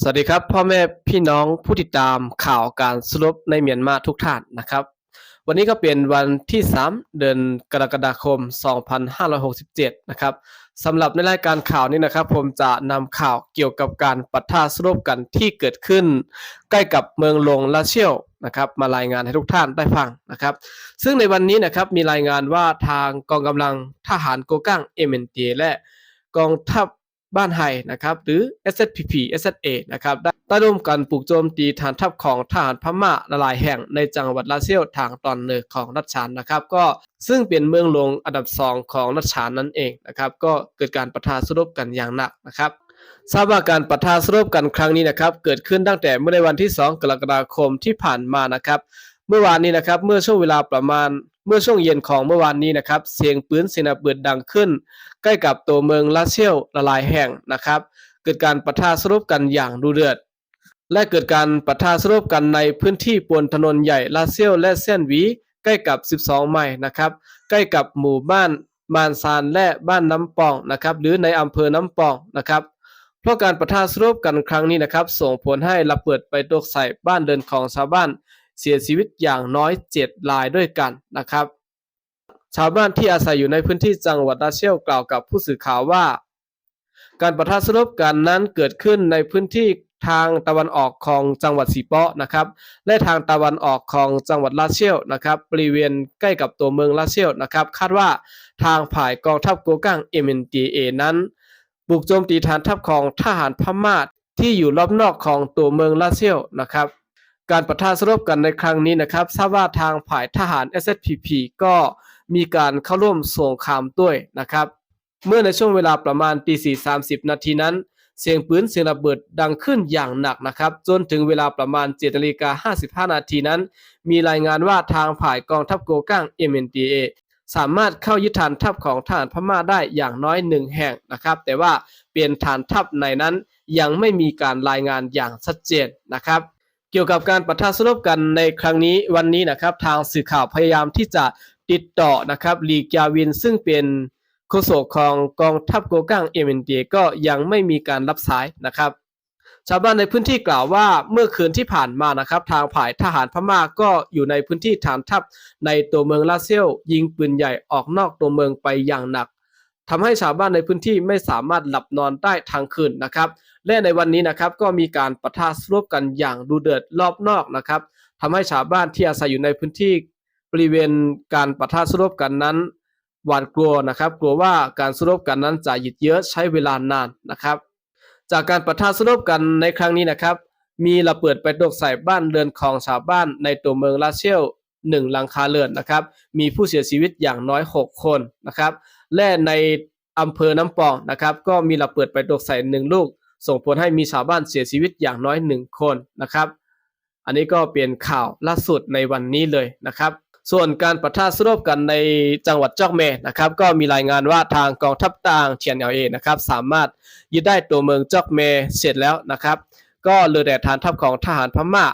สวัสดีครับ พ่อแม่พี่น้องผู้ติดตามข่าวการสรุปในเมียนมาทุกท่านนะครับ วันนี้ก็เป็นวันที่ 3 เดือนกรกฎาคม 2567 นะครับสำหรับในรายการข่าวนี้นะครับ ผมจะนำข่าวเกี่ยวกับการปะทะสรุปกันที่เกิดขึ้น ใกล้กับเมืองลงลาเชียวนะครับมารายงานให้ทุกท่านได้ฟังนะครับ ซึ่งในวันนี้นะครับมีรายงานว่าทางกองกำลังทหารโกกังเอเมนเตและกองทัพ บ้านไฮนะครับหรือ SSPP SSA นะครับได้ร่วมกันปลุกโจมตีฐานทัพของทหารพม่าหลายแห่งในจังหวัดลาเซียวทางตอนเหนือของรัฐฉานนะครับ ก็ซึ่งเป็นเมืองหลวงอันดับสองของรัฐฉานนั่นเองนะครับ ก็เกิดการปะทะสรบกันอย่างหนักนะครับทราบว่าการปะทะสรบกันครั้งนี้นะครับ เกิดขึ้นตั้งแต่เมื่อในวันที่ 2 กรกฎาคมที่ผ่านมานะครับ เมื่อวานนี้นะครับ เมื่อช่วงเวลาประมาณ เมื่อช่วงเย็นของเมื่อวานนี้นะครับ เสียงปืนเสียงระเบิดดังขึ้น ใกล้กับตัวเมืองลาเซียวละลายแห่งนะครับ เกิดการปะทะสรบกันอย่างดุเดือด และเกิดการปะทะสรบกันในพื้นที่บนถนนใหญ่ลาเซียวและเส้นวีใกล้กับ 12 ไมล์นะครับ ใกล้กับหมู่บ้านมานซานและบ้านน้ำปองนะครับ หรือในอำเภอน้ำปองนะครับเพราะการประทะสรบกันครั้งนี้นะครับ ส่งผลให้ระเบิดไปตกใส่บ้านเรือนของชาวบ้าน เสียชีวิตอย่างน้อย 7 รายด้วยกันนะครับ ชาวบ้านที่อาศัยอยู่ในพื้นที่จังหวัดราเชียวกล่าวกับผู้สื่อข่าวว่า การประทะสรบกันนั้นเกิดขึ้นในพื้นที่ทางตะวันออกของจังหวัดสีเปาะนะครับ และทางตะวันออกของจังหวัดลาเชียวนะครับบริเวณใกล้กับตัวเมืองลาเชียวนะครับ คาดว่าทางผ่ายกองทัพโกกัง MNDA นั้น บุกโจมตีฐานทัพของทหารพม่าที่อยู่รอบนอกของตัวเมืองลาเซียวนะครับ การประทะสรบกันในครั้งนี้นะครับทราบว่าทางฝ่ายทหาร SSPP ก็มีการเข้าร่วมสงครามด้วยนะครับ เมื่อในช่วงเวลาประมาณตี4.30นาทีนั้น เสียงปืนเสียงระเบิดดังขึ้นอย่างหนักนะครับ จนถึงเวลาประมาณ7นาฬิกา55นาทีนั้น มีรายงานว่าทางฝ่ายกองทัพโกกัง MNDA สามารถเข้ายึดฐานทัพของทหารพม่าได้อย่างน้อยหนึ่งแห่งนะครับ แต่ว่าเปลี่ยนฐานทัพในนั้นยังไม่มีการรายงานอย่างชัดเจนนะครับ เกี่ยวกับการปะทะสรบกันในครั้งนี้วันนี้นะครับ ทางสื่อข่าวพยายามที่จะติดต่อนะครับลีกยาวินซึ่งเป็นโฆษกของกองทัพโกกังเอเมนเดียก็ยังไม่มีการรับสายนะครับ ชาวบ้านในพื้นที่กล่าวว่าเมื่อคืนที่ผ่านมานะครับ ทางฝ่ายทหารพม่าก็อยู่ในพื้นที่ฐานทัพในตัวเมืองลาเซียวยิงปืนใหญ่ออกนอกตัวเมืองไปอย่างหนัก ทำให้ชาวบ้านในพื้นที่ไม่สามารถหลับนอนได้ทั้งคืนนะครับและในวันนี้นะครับก็มีการปะทะสรบกันอย่างดูเดือดรอบนอกนะครับทำให้ชาวบ้านที่อาศัยอยู่ในพื้นที่บริเวณการปะทะสรบกันนั้นหวาดกลัวนะครับ กลัวว่าการสรบกันนั้นจะหยุดเยอะใช้เวลานานนะครับ จากการปะทะสรบกันในครั้งนี้นะครับ มีระเบิดไปตกใส่บ้านเรือนของชาวบ้านในตัวเมืองลาเชลหนึ่งหลังคาเรือนนะครับ มีผู้เสียชีวิตอย่างน้อย 6 คนนะครับ และในอำเภอน้ำปองนะครับ ก็มีระเบิดไปตกใส่หนึ่งลูก ส่งผลให้มีชาวบ้านเสียชีวิตอย่างน้อยหนึ่งคนนะครับ อันนี้ก็เป็นข่าวล่าสุดในวันนี้เลยนะครับ ส่วนการประทะสรบกันในจังหวัดจอกเมนะครับ ก็มีรายงานว่าทางกองทัพต่างเทียนเอเอนะครับ สามารถยึดได้ตัวเมืองจอกเมเสร็จแล้วนะครับ ก็เหลือแต่ฐานทัพของทหารพม่า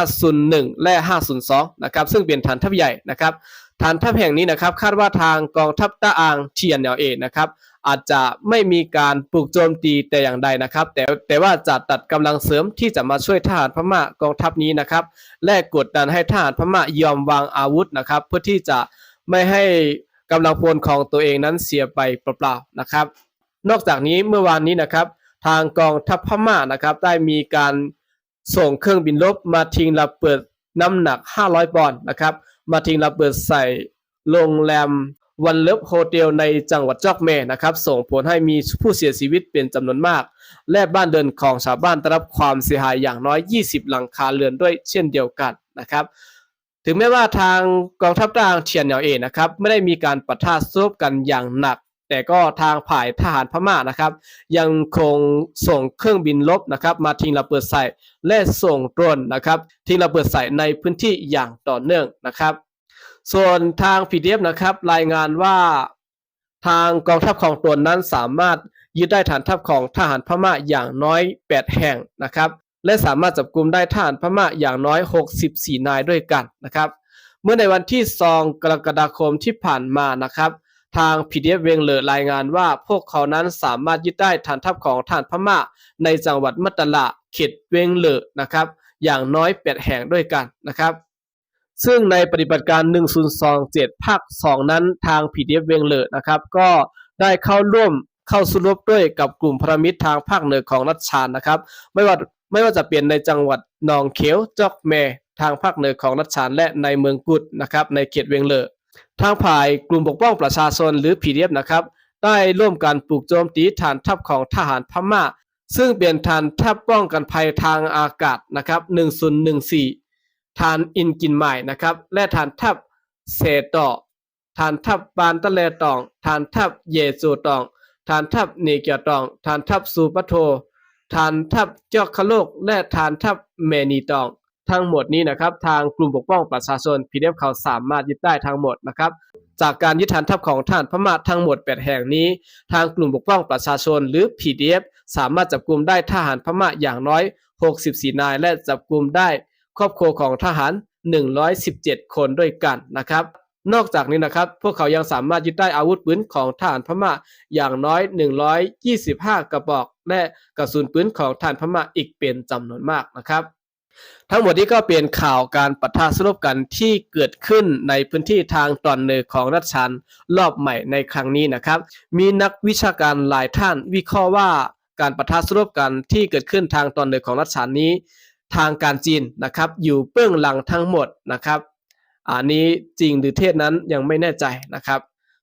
501 และ 502 นะครับ ซึ่งเป็นฐานทัพใหญ่นะครับ ฐานทัพแห่งนี้นะครับคาดว่าทางกองทัพตะอางเทียนเอนะครับอาจจะไม่มีการปลุกโจมตีแต่อย่างใดนะครับ แต่แต่ว่าจะตัดกำลังเสริมที่จะมาช่วยทหารพม่ากองทัพนี้นะครับ และกดดันให้ทหารพม่ายอมวางอาวุธนะครับ เพื่อที่จะไม่ให้กำลังพลของตัวเองนั้นเสียไปเปล่าๆนะครับ นอกจากนี้เมื่อวานนี้นะครับ ทางกองทัพพม่านะครับ ได้มีการส่งเครื่องบินรบมาทิ้งระเบิดน้ำหนัก 500 ปอนด์นะครับ มาทิ้งระเบิดใส่โรงแรมวันเลิฟโฮเทลในจังหวัดจอกเมนะครับ ส่งผลให้มีผู้เสียชีวิตเป็นจำนวนมาก และบ้านเดินของชาวบ้านได้รับความเสียหายอย่างน้อย 20 หลังคาเรือนด้วยเช่นเดียวกันนะครับ ถึงแม้ว่าทางกองทัพทางเทียนเหนียวเอนะครับ ไม่ได้มีการปะทะสู้กันอย่างหนัก แต่ก็ทางผ่ายทหารพม่านะครับ ยังคงส่งเครื่องบินลบนะครับ มาทิ้งระเบิดใส่และส่งโดรนนะครับ ทิ้งระเบิดใส่ในพื้นที่อย่างต่อเนื่องนะครับ ส่วนทาง PDF นะครับรายงานว่าทางกองทัพของตนนั้นสามารถยึดได้ฐานทัพของทหารพม่าอย่างน้อย 8 แห่งนะครับ และสามารถจับกลุ่มได้ทหารพม่าอย่างน้อย 64 นายด้วยกันนะครับ เมื่อในวันที่ 2 กรกฎาคมที่ผ่านมานะครับ ทาง PDF เวงเลอรายงานว่าพวกเขานั้นสามารถยึดได้ฐานทัพของฐานพม่า ในจังหวัดมัตตละเขตเวงเลอนะครับ อย่างน้อย8แห่งด้วยกันนะครับ ซึ่งในปฏิบัติการ 1027 ภาค 2 นั้นทาง PDF เวงเลอนะครับ ก็ได้เข้าร่วมเข้าสู้รบด้วยกับกลุ่มพรมิตรทางภาคเหนือของรัฐชานนะครับ ไม่ว่าไม่ว่าจะเป็นในจังหวัดหนองเขียวจอกแมทางภาคเหนือของรัฐชานและในเมืองกุดนะครับในเขตเวงเลอ ทางฝ่ายกลุ่มปกป้องประชาชนหรือ PDF นะครับ ได้ร่วมกันปลูกโจมตีฐานทัพของทหารพม่า ซึ่งเป็นฐานทัพป้องกันภัยทางอากาศนะครับ1014 ฐานอินกินใหม่นะครับ และฐานทัพเซต่อฐานทัพปานตะเลตอง ฐานทัพเยซูตองฐานทัพเนเกียตองฐานทัพซูปะโทฐานทัพเจอกคโลก และฐานทัพเมนีตอง ทั้งหมดนี้นะครับทางกลุ่มปกป้องประชาชน PDF เขาสามารถยึดได้ทั้งหมดนะครับจากการยึดฐานทัพของท่านพม่าทั้งหมด 8 แห่งนี้ ทางกลุ่มปกป้องประชาชนหรือ PDF สามารถจับกลุ่มได้ทหารพม่าอย่างน้อย 64 นาย และจับกลุ่มได้ครอบครัวของทหาร 117 คนด้วยกันนะครับ นอกจากนี้นะครับ พวกเขายังสามารถยึดได้อาวุธปืนของทหารพม่าอย่างน้อย 125 กระบอก และกระสุนปืนของทหารพม่าอีกเป็นจำนวนมากนะครับ ทั้งหมดนี้ก็เป็นข่าวการปะทะสลบกันที่เกิดขึ้นในพื้นที่ทางตอนเหนือของรัฐชันรอบใหม่ในครั้งนี้นะครับ มีนักวิชาการหลายท่านวิเคราะห์ว่าการปะทะสลบกันที่เกิดขึ้นทางตอนเหนือของรัฐชันนี้ ทางการจีนนะครับ อยู่เบื้องหลังทั้งหมดนะครับอันนี้จริงหรือเทศนั้นยังไม่แน่ใจนะครับ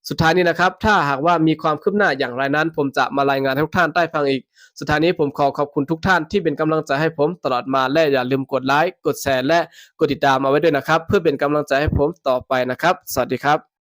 สุดท้ายนี้นะครับ ถ้าหากว่ามีความคืบหน้าอย่างไรนั้น ผมจะมารายงานให้ทุกท่านได้ฟังอีก สุดท้ายนี้ผมขอขอบคุณทุกท่านที่เป็นกำลังใจให้ผมตลอดมาและอย่าลืมกดไลค์กดแชร์และกดติดตามมาไว้ด้วยนะครับ เพื่อเป็นกำลังใจให้ผมต่อไปนะครับ สวัสดีครับ